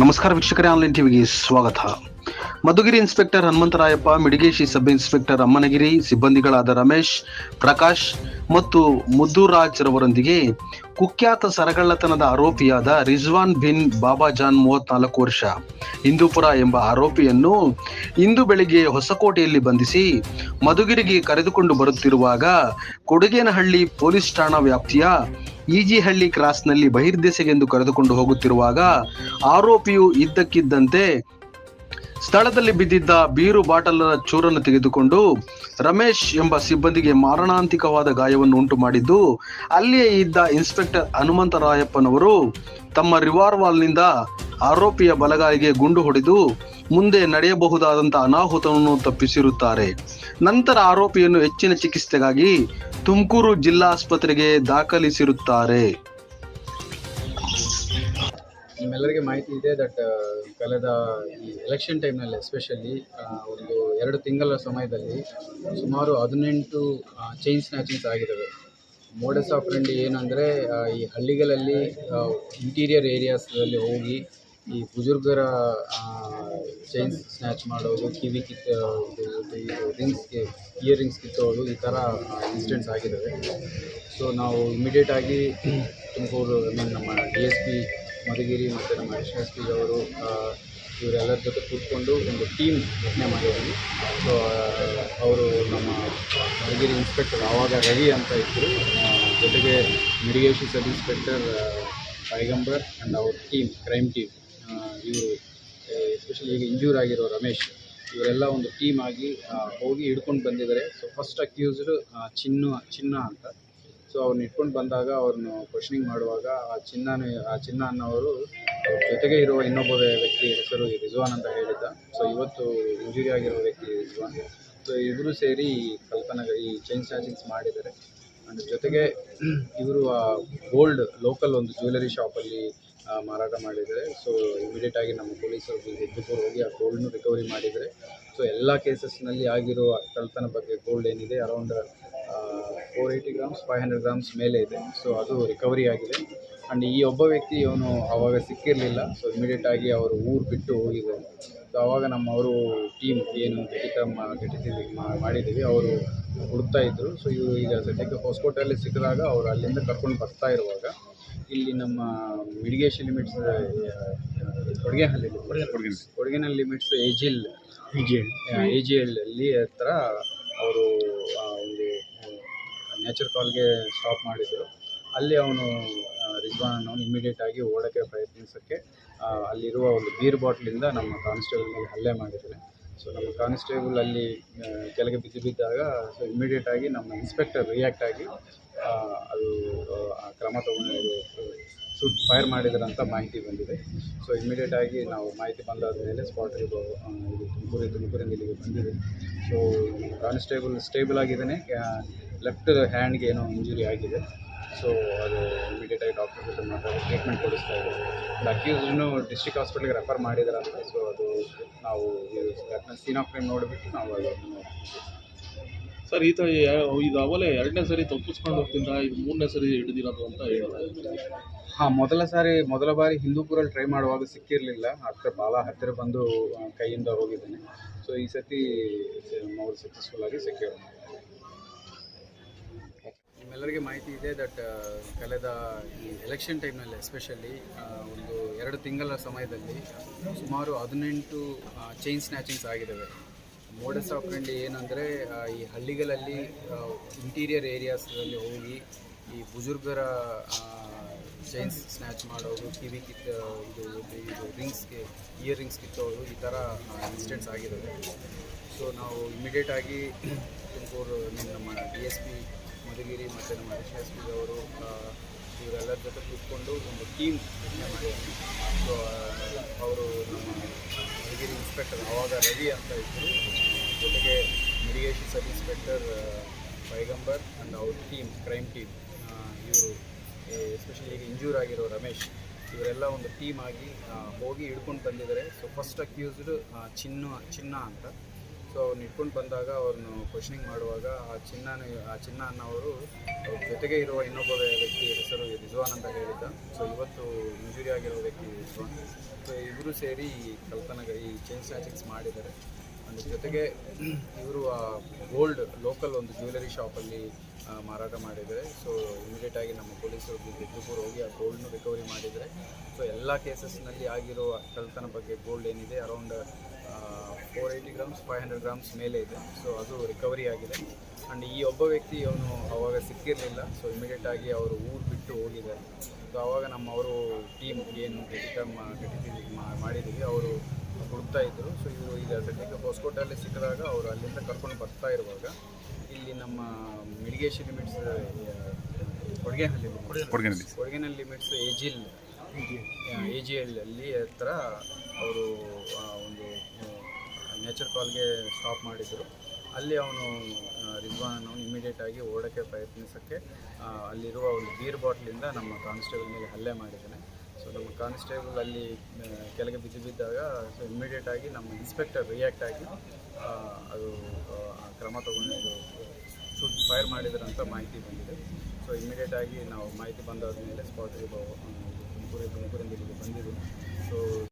ನಮಸ್ಕಾರ ವೀಕ್ಷಕರೇ ಆನ್ಲೈನ್ ಟಿವಿಗೆ ಸ್ವಾಗತ. Madhugiri inspector Hanumantharayappa, Midigeshi sub inspector Ammanagiri, ಸಿಬ್ಬಂದಿಗಳಾದ Ramesh, Prakash ಮತ್ತು ಮುದ್ದುರಾಜ್ ರವರೊಂದಿಗೆ ಕುಖ್ಯಾತ ಸರಗಳ್ಳತನದ ಆರೋಪಿಯಾದ ರಿಜ್ವಾನ್ ಬಿನ್ ಬಾಬಾಜಾನ್ ಮೂವತ್ನಾಲ್ಕು ವರ್ಷ. ಹಿಂದೂಪುರ ಎಂಬ ಆರೋಪಿಯನ್ನು ಇಂದು ಬೆಳಿಗ್ಗೆ ಹೊಸಕೋಟೆಯಲ್ಲಿ ಬಂಧಿಸಿ ಮಧುಗಿರಿಗೆ ಕರೆದುಕೊಂಡು ಬರುತ್ತಿರುವಾಗ ಕೊಡುಗೇನಹಳ್ಳಿ ಪೊಲೀಸ್ ಠಾಣಾ ವ್ಯಾಪ್ತಿಯ ಈಜಿಹಳ್ಳಿ ಕ್ರಾಸ್ನಲ್ಲಿ ಬಹಿರ್ದೆಸೆಗೆಂದು ಕರೆದುಕೊಂಡು ಹೋಗುತ್ತಿರುವಾಗ ಆರೋಪಿಯು ಇದ್ದಕ್ಕಿದ್ದಂತೆ ಸ್ಥಳದಲ್ಲಿ ಬಿದ್ದಿದ್ದ ಬೀರು ಬಾಟಲ್ ಚೂರನ್ನು ತೆಗೆದುಕೊಂಡು ರಮೇಶ್ ಎಂಬ ಸಿಬ್ಬಂದಿಗೆ ಮಾರಣಾಂತಿಕವಾದ ಗಾಯವನ್ನು ಉಂಟು ಮಾಡಿದ್ದು, ಅಲ್ಲಿಯೇ ಇದ್ದ ಇನ್ಸ್ಪೆಕ್ಟರ್ ಹನುಮಂತರಾಯಪ್ಪನವರು ತಮ್ಮ ರಿವಾರ್ವಾಲ್ನಿಂದ ಆರೋಪಿಯ ಬಲಗಾಲಿಗೆ ಗುಂಡು ಹೊಡೆದು ಮುಂದೆ ನಡೆಯಬಹುದಾದಂತಹ ಅನಾಹುತವನ್ನು ತಪ್ಪಿಸಿರುತ್ತಾರೆ. ನಂತರ ಆರೋಪಿಯನ್ನು ಹೆಚ್ಚಿನ ಚಿಕಿತ್ಸೆಗಾಗಿ ತುಮಕೂರು ಜಿಲ್ಲಾ ಆಸ್ಪತ್ರೆಗೆ ದಾಖಲಿಸಿರುತ್ತಾರೆ. ನಿಮ್ಮೆಲ್ಲರಿಗೆ ಮಾಹಿತಿ ಇದೆ ದಟ್ ಕಳೆದ ಈ ಎಲೆಕ್ಷನ್ ಟೈಮ್ನಲ್ಲಿ ಎಸ್ಪೆಷಲಿ ಒಂದು ಎರಡು ತಿಂಗಳ ಸಮಯದಲ್ಲಿ ಸುಮಾರು ಹದಿನೆಂಟು ಚೈನ್ ಸ್ನ್ಯಾಚಿಂಗ್ಸ್ ಆಗಿದ್ದಾವೆ. ಮೋಡಸ್ ಆಫ್ ಫ್ರೆಂಡ್ ಏನಂದರೆ ಈ ಹಳ್ಳಿಗಳಲ್ಲಿ ಇಂಟೀರಿಯರ್ ಏರಿಯಾಸ್ಗಳಲ್ಲಿ ಹೋಗಿ ಈ ಬುಜುರ್ಗರ ಚೈನ್ ಸ್ನ್ಯಾಚ್ ಮಾಡೋದು, ಕಿವಿ ಕಿತ್ತು ರಿಂಗ್ಸ್ಗೆ ಇಯರ್ ರಿಂಗ್ಸ್ ಕಿತ್ತೋದು ಈ ಥರ ಇನ್ಸಿಡೆಂಟ್ಸ್ ಆಗಿದ್ದಾವೆ ಸೊ ನಾವು ಇಮಿಡಿಯೇಟಾಗಿ ತುಮಕೂರು ಐ mean, ನಮ್ಮ ಡಿ ಎಸ್ ಪಿ ಮಧುಗಿರಿ ಮತ್ತು ನಮ್ಮ ಎಸ್ ಎಸ್ ಪಿ ಅವರು ಇವರೆಲ್ಲರ ಜೊತೆ ಕೂತ್ಕೊಂಡು ಒಂದು ಟೀಮ್ ರಚನೆ ಮಾಡಿದ್ವಿ. ಸೊ ಅವರು ನಮ್ಮ ಮಧುಗಿರಿ ಇನ್ಸ್ಪೆಕ್ಟರ್ ಆವಾಗ ರವಿ ಅಂತ ಇದ್ದರು ಜೊತೆಗೆ ಮಿಡಿಗೇಷನ್ ಸಬ್ ಇನ್ಸ್ಪೆಕ್ಟರ್ ಪೈಗಂಬರ್ ಆ್ಯಂಡ್ ಅವ್ರ ಟೀಮ್ ಕ್ರೈಮ್ ಟೀಮ್ ಇವರು ಎಸ್ಪೆಷಲಿ ಈಗ ಇಂಜೂರ್ ಆಗಿರೋ ರಮೇಶ್, ಇವರೆಲ್ಲ ಒಂದು ಟೀಮ್ ಆಗಿ ಹೋಗಿ ಹಿಡ್ಕೊಂಡು ಬಂದಿದ್ದಾರೆ. ಸೊ ಫಸ್ಟ್ ಅಕ್ಯೂಸ್ಡ್ ಚಿನ್ನ ಚಿನ್ನ ಅಂತ. ಸೊ ಅವ್ರನ್ನ ಇಟ್ಕೊಂಡು ಬಂದಾಗ ಅವ್ರನ್ನ ಕ್ವಶನಿಂಗ್ ಮಾಡುವಾಗ ಆ ಚಿನ್ನ ಆ ಚಿನ್ನ ಅನ್ನೋರು ಜೊತೆಗೆ ಇರುವ ಇನ್ನೊಬ್ಬ ವ್ಯಕ್ತಿ ಹೆಸರು ರಿಜ್ವಾನ್ ಅಂತ ಹೇಳಿದ್ದ. ಸೊ ಇವತ್ತು ಇಂಜುರಿ ಆಗಿರೋ ವ್ಯಕ್ತಿ ರಿಜ್ವಾನ್. ಸೊ ಇಬ್ಬರು ಸೇರಿ ಕಲ್ಪನಾ ಈ ಚೈನ್ ಸ್ನ್ಯಾಚಿಂಗ್ಸ್ ಮಾಡಿದ್ದಾರೆ. ಆ್ಯಂಡ್ ಜೊತೆಗೆ, ಇವರು ಗೋಲ್ಡ್ ಲೋಕಲ್ ಒಂದು ಜ್ಯುವೆಲರಿ ಶಾಪಲ್ಲಿ ಮಾರಾಟ ಮಾಡಿದರೆ. ಸೊ ಇಮಿಡಿಯೇಟ್ ಆಗಿ ನಮ್ಮ ಪೊಲೀಸರು ಕೂಡ ಹೋಗಿ ಆ ಗೋಲ್ಡ್ನು ರಿಕವರಿ ಮಾಡಿದರೆ. ಸೊ ಎಲ್ಲ ಕೇಸಸ್ನಲ್ಲಿ ಆಗಿರೋ ಕಳ್ತನ ಬಗ್ಗೆ ಗೋಲ್ಡ್ ಏನಿದೆ around four eighty grams five hundred grams ಮೇಲೆ ಇದೆ. ಸೊ ಅದು ರಿಕವರಿ ಆಗಿದೆ. ಆ್ಯಂಡ್ ಈ ಒಬ್ಬ ವ್ಯಕ್ತಿ ಇವನು ಆವಾಗ ಸಿಕ್ಕಿರಲಿಲ್ಲ. ಸೊ ಇಮಿಡಿಯೇಟ್ ಆಗಿ ಅವರು ಊರು ಬಿಟ್ಟು ಹೋಗಿದ್ದಾರೆ ಸೊ ಅವಾಗ ನಮ್ಮವರು ಟೀಮ್ ಏನು ಘಟಿತ ಮಾ ಘಟಿತ ಮಾ- ಮಾಡಿದ್ದೀವಿ ಅವರು ಹುಡುಕ್ತಾ ಇದ್ದರು ಸೊ ಇವರು ಈಗ ಸದ್ಯಕ್ಕೆ ಹೊಸಕೋಟೆಯಲ್ಲಿ ಸಿಕ್ಕಿದಾಗ ಅವರು ಅಲ್ಲಿಂದ ಕರ್ಕೊಂಡು ಬರ್ತಾ ಇರುವಾಗ ಇಲ್ಲಿ ನಮ್ಮ ಮಿಡಿಗೇಷನ್ ಲಿಮಿಟ್ಸ್ ಕೊಡಗೆಹಳ್ಳಿ ಕೊಡುಗೆನ ಲಿಮಿಟ್ಸ್ ಏಜಿಲ್ ಎ ಜಿ ಅಲ್ಲಿ ಹತ್ರ ಅವರು ಒಂದು ನೇಚರ್ ಕಾಲ್ಗೆ ಸ್ಟಾಪ್ ಮಾಡಿದರು. ಅಲ್ಲಿ ಅವನು ರಿಜ್ವಾನ್ ಇಮ್ಮಿಡಿಯೇಟ್ ಆಗಿ ಓಡೋಕ್ಕೆ ಪ್ರಯತ್ನಿಸೋಕ್ಕೆ ಅಲ್ಲಿರುವ ಒಂದು ಬೀರ್ ಬಾಟ್ಲಿಂದ ನಮ್ಮ ಕಾನ್ಸ್ಟೇಬಲ್ ಮೇಲೆ ಹಲ್ಲೆ ಮಾಡಿದ್ದಾನೆ. ಸೊ ನಮ್ಮ ಕಾನ್ಸ್ಟೇಬಲ್ ಅಲ್ಲಿ ಕೆಳಗೆ ಬಿದ್ದು ಬಿದ್ದಾಗ ಸೊ ಇಮಿಡಿಯೇಟ್ ಆಗಿ ನಮ್ಮ ಇನ್ಸ್ಪೆಕ್ಟರ್ ರಿಯಾಕ್ಟ್ ಆಗಿ ಅದು ಕ್ರಮ ತಗೊಂಡು ಶೂಟ್ ಫೈರ್ ಮಾಡಿದ್ರಂತ ಮಾಹಿತಿ ಬಂದಿದೆ. ಸೊ ಇಮಿಡಿಯೇಟ್ ಆಗಿ ನಾವು ಮಾಹಿತಿ ಬಂದಾದ ಮೇಲೆ ಸ್ಪಾಟಿಗೆ ತುಮಕೂರು ತುಮಕೂರಿಂದ ಇಲ್ಲಿಗೆ ಬಂದಿದೆ. ಸೊ ಕಾನ್ಸ್ಟೇಬಲ್ ಸ್ಟೇಬಲ್ ಆಗಿದ್ದಾನೆ. ಲೆಫ್ಟ್ ಹ್ಯಾಂಡ್ಗೆ ಏನೋ ಇಂಜುರಿ ಆಗಿದೆ. ಸೊ ಅದು ಇಮಿಡಿಯೇಟ್ ಆಗಿ ಡಾಕ್ಟರ್ ಜೊತೆ ಮಾತಾಡಿ ಟ್ರೀಟ್ಮೆಂಟ್ ಕೊಡಿಸ್ತಾ ಇದ್ದಾರೆ. ಅಕ್ಯೂಸ್ಡ್ನು ಡಿಸ್ಟ್ರಿಕ್ಟ್ ಹಾಸ್ಪಿಟ್ಲಿಗೆ ರೆಫರ್ ಮಾಡಿದಾರಂತೆ ಸೊ ಅದು ನಾವು ಸೀನ್ ಆಫ್ ಕ್ರೈಮ್ ನೋಡಿಬಿಟ್ಟು ನಾವು ಅದನ್ನು ಸರ್ ಈತ ಥರ ಇದು ಅವಲೇ ಎರಡನೇ ಸರಿ ತಪ್ಪಿಸ್ಕೊಂಡು ಹೋಗ್ತಿದ್ದ ಇದು ಮೂರನೇ ಸರಿ ಹಿಡಿದಿರೋದು ಅಂತ ಹೇಳ್ತಾರೆ ಹಾಂ ಮೊದಲ ಸಾರಿ ಮೊದಲ ಬಾರಿ ಹಿಂದೂಪುರಲ್ಲಿ ಟ್ರೈ ಮಾಡುವಾಗ ಸಿಕ್ಕಿರಲಿಲ್ಲ. ಹತ್ತಿರ ಭಾಳ ಹತ್ತಿರ ಬಂದು ಕೈಯಿಂದ ಹೋಗಿದ್ದಾನೆ. ಸೊ ಈ ಸತಿ ಅವರು ಸಕ್ಸಸ್ಫುಲ್ ಆಗಿ ಸೆಕ್ಯೂರ್ ನಿಮ್ಮೆಲ್ಲರಿಗೆ ಮಾಹಿತಿ ಇದೆ ದಟ್ ಕಳೆದ ಈ ಎಲೆಕ್ಷನ್ ಟೈಮ್ನಲ್ಲಿ ಎಸ್ಪೆಷಲಿ ಒಂದು ಎರಡು ತಿಂಗಳ ಸಮಯದಲ್ಲಿ ಸುಮಾರು ಹದಿನೆಂಟು ಚೈನ್ ಸ್ನ್ಯಾಚಿಂಗ್ಸ್ ಆಗಿದ್ದಾವೆ. ಮೋಡಸ್ ಆಫ್ ಫ್ರೆಂಡ್ ಏನಂದರೆ ಈ ಹಳ್ಳಿಗಳಲ್ಲಿ ಇಂಟೀರಿಯರ್ ಏರಿಯಾಸ್ಗಳಲ್ಲಿ ಹೋಗಿ ಈ ಬುಜುರ್ಗರ ಚೈನ್ಸ್ ಸ್ನ್ಯಾಚ್ ಮಾಡೋದು, ಕಿವಿ ಕಿತ್ತ ಇದು ಇದು ರಿಂಗ್ಸ್ಗೆ ಇಯರ್ ರಿಂಗ್ಸ್ ಕಿತ್ತೋದು, ಈ ಥರ ಇನ್ಸಿಡೆಂಟ್ಸ್ ಆಗಿದ್ದಾವೆ. ಸೊ ನಾವು ಇಮಿಡಿಯೇಟಾಗಿ ತುಮಕೂರು ನಮ್ಮ ಡಿ ಎಸ್ ಪಿ ಮಧುಗಿರಿ ಮತ್ತು ನಮ್ಮ ಎಸ್ ಅವರು ಇವರೆಲ್ಲರ ಜೊತೆ ಕೂತ್ಕೊಂಡು ಒಂದು ಟೀಮ್ ರಚನೆ ಮಾಡಿದ್ದೀನಿ ಸೊ ಅವರು ನಮ್ಮ ಮಧುಗಿರಿ ಇನ್ಸ್ಪೆಕ್ಟರ್ ಆವಾಗ ರವಿ ಅಂತ ಇದ್ದರು ಜೊತೆಗೆ ಮಿಡಿಗೇಷನ್ ಸಬ್ ಇನ್ಸ್ಪೆಕ್ಟರ್ ಪೈಗಂಬರ್ ಆ್ಯಂಡ್ ಅವ್ರ ಟೀಮ್ ಕ್ರೈಮ್ ಟೀಮ್ ಇವರು ಎಸ್ಪೆಷಲಿ ಈಗ ಇಂಜೂರ್ ಆಗಿರೋ ರಮೇಶ್, ಇವರೆಲ್ಲ ಒಂದು ಟೀಮ್ ಆಗಿ ಹೋಗಿ ಹಿಡ್ಕೊಂಡು ಬಂದಿದ್ದಾರೆ. ಸೊ ಫಸ್ಟ್ ಅಕ್ಯೂಸ್ಡ್ ಚಿನ್ನು, ಚಿನ್ನ ಅಂತ. ಸೊ ಅವ್ರನ್ನ ಇಟ್ಕೊಂಡು ಬಂದಾಗ ಅವ್ರನ್ನು ಕ್ವಶನಿಂಗ್ ಮಾಡುವಾಗ ಆ ಚಿನ್ನ ಆ ಚಿನ್ನ ಅನ್ನೋರು ಜೊತೆಗೆ ಇರುವ ಇನ್ನೊಬ್ಬ ವ್ಯಕ್ತಿ ಹೆಸರು ರಿಜ್ವಾನ್ ಅಂತ ಹೇಳಿದ್ದ. ಸೊ ಇವತ್ತು ಇಂಜುರಿ ಆಗಿರೋ ವ್ಯಕ್ತಿ ರಿಜ್ವಾನ್. ಸೊ ಇಬ್ಬರು ಸೇರಿ ಈ ಕಲ್ಪನಾಗ ಈ ಚೈನ್ ಸ್ನ್ಯಾಚಿಂಗ್ಸ್ ಮಾಡಿದ್ದಾರೆ. ಅದ್ರ ಜೊತೆಗೆ ಇವರು ಆ ಗೋಲ್ಡ್ ಲೋಕಲ್ ಒಂದು ಜ್ಯುವೆಲರಿ ಶಾಪಲ್ಲಿ ಮಾರಾಟ ಮಾಡಿದರೆ ಸೊ ಇಮಿಡಿಯೇಟ್ ಆಗಿ ನಮ್ಮ ಪೊಲೀಸರು ಬಿದ್ದುಪುರ್ ಹೋಗಿ ಆ ಗೋಲ್ಡ್ನು ರಿಕವರಿ ಮಾಡಿದ್ದಾರೆ. ಸೊ ಎಲ್ಲ ಕೇಸಸ್ನಲ್ಲಿ ಆಗಿರೋ ಕಳ್ತನ ಬಗ್ಗೆ ಗೋಲ್ಡ್ ಏನಿದೆ around four eighty grams five hundred grams ಮೇಲೆ ಇದೆ. ಸೊ ಅದು ರಿಕವರಿ ಆಗಿದೆ. ಆ್ಯಂಡ್ ಈ ಒಬ್ಬ ವ್ಯಕ್ತಿ ಅವನು ಅವಾಗ ಸಿಕ್ಕಿರಲಿಲ್ಲ. ಸೊ ಇಮಿಡಿಯೇಟ್ ಆಗಿ ಅವರು ಊರು ಬಿಟ್ಟು ಹೋಗಿದ್ದಾರೆ. ಸೊ ಆವಾಗ ನಮ್ಮ ಅವರು ಟೀಮ್ ಏನು ಡೆಟಿಟಿ ಮಾಡಿದ್ದೀವಿ ಅವರು ಹುಡುಕ್ತಾ ಇದ್ದರು ಸೊ ಇವರು ಈಗ ಸದ್ಯಕ್ಕೆ ಹೊಸಕೋಟೆಯಲ್ಲಿ ಸಿಕ್ಕಿದಾಗ ಅವರು ಅಲ್ಲಿಂದ ಕರ್ಕೊಂಡು ಬರ್ತಾ ಇರುವಾಗ ಇಲ್ಲಿ ನಮ್ಮ ಮಿಡಿಗೇಷನ್ ಲಿಮಿಟ್ಸ್ ಕೊಡಗಿನಲ್ಲಿ ಕೊಡಗಿನಲ್ಲಿ ಲಿಮಿಟ್ಸ್ ಎಜಿಲ್ ಎ ಜಿ ಎಲ್ ಅಲ್ಲಿ ಹತ್ರ ಅವರು ಒಂದು ನೇಚರ್ ಕಾಲ್ಗೆ ಸ್ಟಾಪ್ ಮಾಡಿದರು. ಅಲ್ಲಿ ಅವನು ರಿಜ್ವಾನ್ ಅವನು ಇಮಿಡಿಯೇಟ್ ಆಗಿ ಓಡೋಕ್ಕೆ ಪ್ರಯತ್ನಿಸೋಕ್ಕೆ ಅಲ್ಲಿರುವ ಒಂದು ಬೀರ್ ಬಾಟ್ಲಿಂದ ನಮ್ಮ ಕಾನ್ಸ್ಟೇಬಲ್ ಮೇಲೆ ಹಲ್ಲೆ ಮಾಡಿದ್ದಾನೆ. ಸೊ ನಮ್ಮ ಕಾನ್ಸ್ಟೇಬಲ್ ಅಲ್ಲಿ ಕೆಳಗೆ ಬಿದ್ದು ಬಿದ್ದಾಗ ಸೊ ಇಮಿಡಿಯೇಟ್ ಆಗಿ ನಮ್ಮ ಇನ್ಸ್ಪೆಕ್ಟರ್ ರಿಯಾಕ್ಟ್ ಆಗಿ ಅದು ಕ್ರಮ ತಗೊಂಡು ಶೂಟ್ ಫೈರ್ ಮಾಡಿದ್ರಂತ ಮಾಹಿತಿ ಬಂದಿದೆ. ಸೊ ಇಮಿಡಿಯೇಟ್ ಆಗಿ ನಾವು ಮಾಹಿತಿ ಬಂದಾದ ಮೇಲೆ ಸ್ಪಾಟಿಗೆ ತುಮಕೂರು ತುಮಕೂರಿಂದ ಇಲ್ಲಿಗೆ ಬಂದಿದ್ದೀವಿ ಸೊ